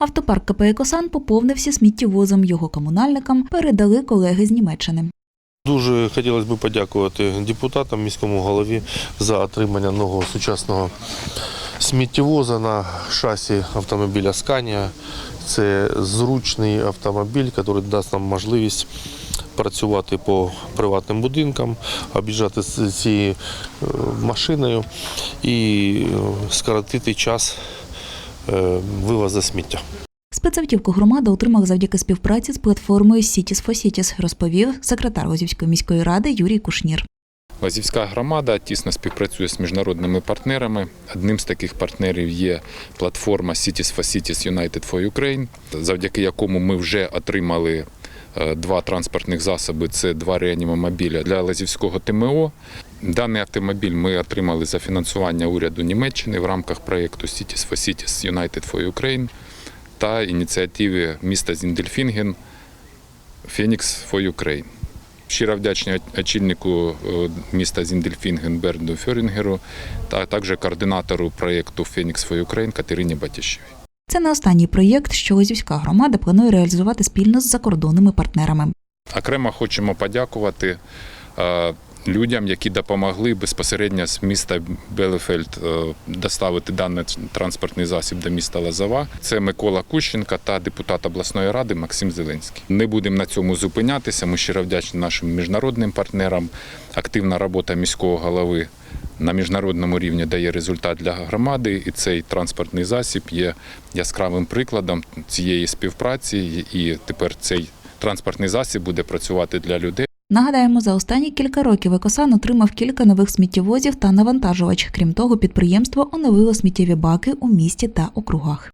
Автопарк КП «Екосан» поповнився сміттєвозом. Його комунальникам передали колеги з Німеччини. Дуже хотілося б подякувати депутатам, міському голові за отримання нового сучасного сміттєвоза на шасі автомобіля Scania. Це зручний автомобіль, який дасть нам можливість працювати по приватним будинкам, об'їжджати цією е, машиною і е, скоротити час вивозу сміття. Спецавтівку громада отримала завдяки співпраці з платформою Cities for Cities, розповів секретар Лозівської міської ради Юрій Кушнір. Лазівська громада тісно співпрацює з міжнародними партнерами. Одним з таких партнерів є платформа Cities for Cities United for Ukraine, завдяки якому ми вже отримали е, два транспортних засоби. Це два реанімомобіля для Лазівського ТМО. Даний автомобіль ми отримали за фінансування уряду Німеччини в рамках проєкту Cities for Cities United for Ukraine та ініціативи міста Зіндельфінген Phoenix for Ukraine. Щиро вдячні очільнику е, міста Зіндельфінген Бернду Фьорінгеру та також координатору проєкту Phoenix for Ukraine Катерині Батіщевій. Це не останній проєкт, що Лозівська громада планує реалізувати спільно з закордонними партнерами. Окремо хочемо подякувати е, людям, які допомогли безпосередньо з міста Белефельд е, доставити даний транспортний засіб до міста Лозова. Це Микола Кущенка та депутат обласної ради Максим Зеленський. Не будемо на цьому зупинятися. Ми щиро вдячні нашим міжнародним партнерам. Активна робота міського голови на міжнародному рівні дає результат для громади, і цей транспортний засіб є яскравим прикладом цієї співпраці. І тепер цей транспортний засіб буде працювати для людей. Нагадаємо, за останні кілька років «Екосан» отримав кілька нових сміттєвозів та навантажувач. Крім того, підприємство оновило сміттєві баки у місті та округах.